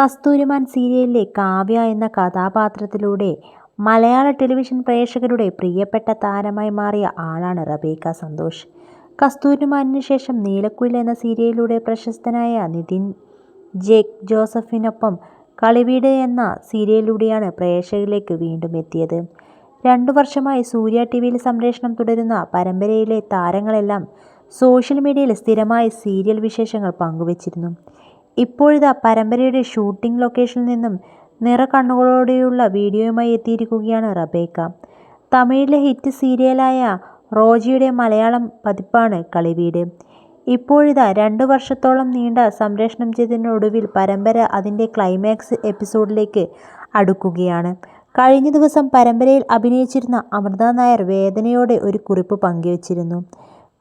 കസ്തൂരിമാൻ സീരിയലിലെ കാവ്യ എന്ന കഥാപാത്രത്തിലൂടെ മലയാള ടെലിവിഷൻ പ്രേക്ഷകരുടെ പ്രിയപ്പെട്ട താരമായി മാറിയ ആളാണ് റബേക്ക സന്തോഷ്. കസ്തൂരിമാനിന് ശേഷം നീലക്കുയിൽ എന്ന സീരിയലിലൂടെ പ്രശസ്തനായ നിതിൻ ജേക്ക് ജോസഫിനൊപ്പം കളിവീട് എന്ന സീരിയലിലൂടെയാണ് പ്രേക്ഷകരിലേക്ക് വീണ്ടും എത്തിയത്. രണ്ടു വർഷമായി സൂര്യ ടി വിയിൽ സംപ്രേഷണം തുടരുന്ന പരമ്പരയിലെ താരങ്ങളെല്ലാം സോഷ്യൽ മീഡിയയിൽ സ്ഥിരമായി സീരിയൽ വിശേഷങ്ങൾ പങ്കുവച്ചിരുന്നു. ഇപ്പോഴിതാ പരമ്പരയുടെ ഷൂട്ടിംഗ് ലൊക്കേഷനിൽ നിന്നും നിറകണ്ണുകളോടെയുള്ള വീഡിയോയുമായി എത്തിയിരിക്കുകയാണ് റബേക്ക. തമിഴിലെ ഹിറ്റ് സീരിയലായ റോജിയുടെ മലയാളം പതിപ്പാണ് കളിവീട്. ഇപ്പോഴിതാ രണ്ടു വർഷത്തോളം നീണ്ട സംരക്ഷണം ചെയ്തതിനൊടുവിൽ പരമ്പര അതിന്റെ ക്ലൈമാക്സ് എപ്പിസോഡിലേക്ക് അടുക്കുകയാണ്. കഴിഞ്ഞ ദിവസം പരമ്പരയിൽ അഭിനയിച്ചിരുന്ന അമൃത നായർ വേദനയോടെ ഒരു കുറിപ്പ് പങ്കുവച്ചിരുന്നു.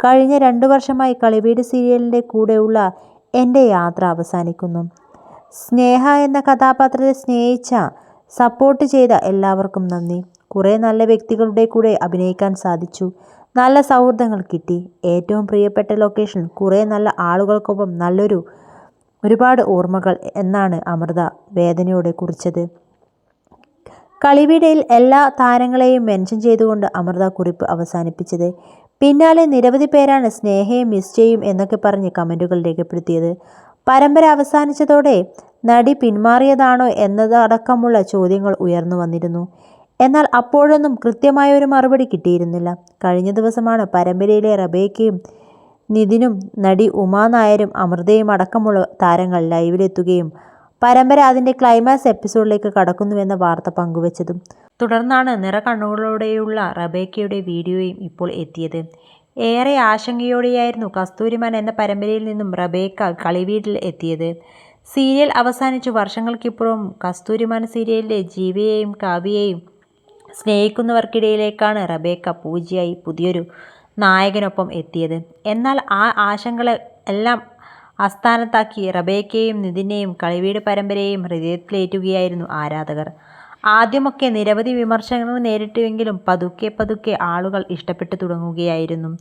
കഴിഞ്ഞ രണ്ടു വർഷമായി കളിവീട് സീരിയലിന്റെ കൂടെയുള്ള എന്റെ യാത്ര അവസാനിക്കുന്നു. സ്നേഹ എന്ന കഥാപാത്രത്തെ സ്നേഹിച്ച, സപ്പോർട്ട് ചെയ്ത എല്ലാവർക്കും നന്ദി. കുറേ നല്ല വ്യക്തികളുടെ കൂടെ അഭിനയിക്കാൻ സാധിച്ചു. നല്ല സൗഹൃദങ്ങൾ കിട്ടി. ഏറ്റവും പ്രിയപ്പെട്ട ലൊക്കേഷൻ, കുറേ നല്ല ആളുകൾക്കൊപ്പം നല്ലൊരു ഒരുപാട് ഓർമ്മകൾ എന്നാണ് അമൃത വേദനയോടെ കുറിച്ചത്. കളിവീടിൽ എല്ലാ താരങ്ങളെയും മെൻഷൻ ചെയ്തുകൊണ്ട് അമൃത കുറിപ്പ് അവസാനിപ്പിച്ചത്. പിന്നാലെ നിരവധി പേരാണ് സ്നേഹയും ചെയ്യും എന്നൊക്കെ പറഞ്ഞ് കമന്റുകൾ രേഖപ്പെടുത്തിയത്. പരമ്പര അവസാനിച്ചതോടെ നടി പിന്മാറിയതാണോ എന്നതടക്കമുള്ള ചോദ്യങ്ങൾ ഉയർന്നു വന്നിരുന്നു. എന്നാൽ അപ്പോഴൊന്നും കൃത്യമായ ഒരു മറുപടി കിട്ടിയിരുന്നില്ല. കഴിഞ്ഞ ദിവസമാണ് പരമ്പരയിലെ റബേക്കയും നിതിനും നടി ഉമാനായരും അമൃതയും അടക്കമുള്ള താരങ്ങൾ ലൈവിലെത്തുകയും പരമ്പര അതിന്റെ ക്ലൈമാക്സ് എപ്പിസോഡിലേക്ക് കടക്കുന്നുവെന്ന വാർത്ത പങ്കുവച്ചതും. തുടർന്നാണ് നിറകണ്ണുകളോടെയുള്ള റബേക്കയുടെ വീഡിയോയും ഇപ്പോൾ എത്തിയത്. ഏറെ ആശങ്കയോടെയായിരുന്നു കസ്തൂരിമാൻ എന്ന പരമ്പരയിൽ നിന്നും റബേക്ക കളിവീട്ടിൽ എത്തിയത്. സീരിയൽ അവസാനിച്ചു വർഷങ്ങൾക്കിപ്പുറവും കസ്തൂരിമാൻ സീരിയലിലെ ജീവിയെയും കാവ്യയെയും സ്നേഹിക്കുന്നവർക്കിടയിലേക്കാണ് റബേക്ക പൂജയായി പുതിയൊരു നായകനൊപ്പം എത്തിയത്. എന്നാൽ ആ ആശങ്കകൾ എല്ലാം അസ്ഥാനത്താക്കി റബേക്കയെയും നിതിനെയും കളിവീട് പരമ്പരയെയും ഹൃദയത്തിലേറ്റുകയായിരുന്നു ആരാധകർ. ആദ്യമൊക്കെ നിരവധി വിമർശനങ്ങൾ നേരിട്ടുവെങ്കിലും പതുക്കെ പതുക്കെ ആളുകൾ ഇഷ്ടപ്പെട്ടു തുടങ്ങുകയായിരുന്നു.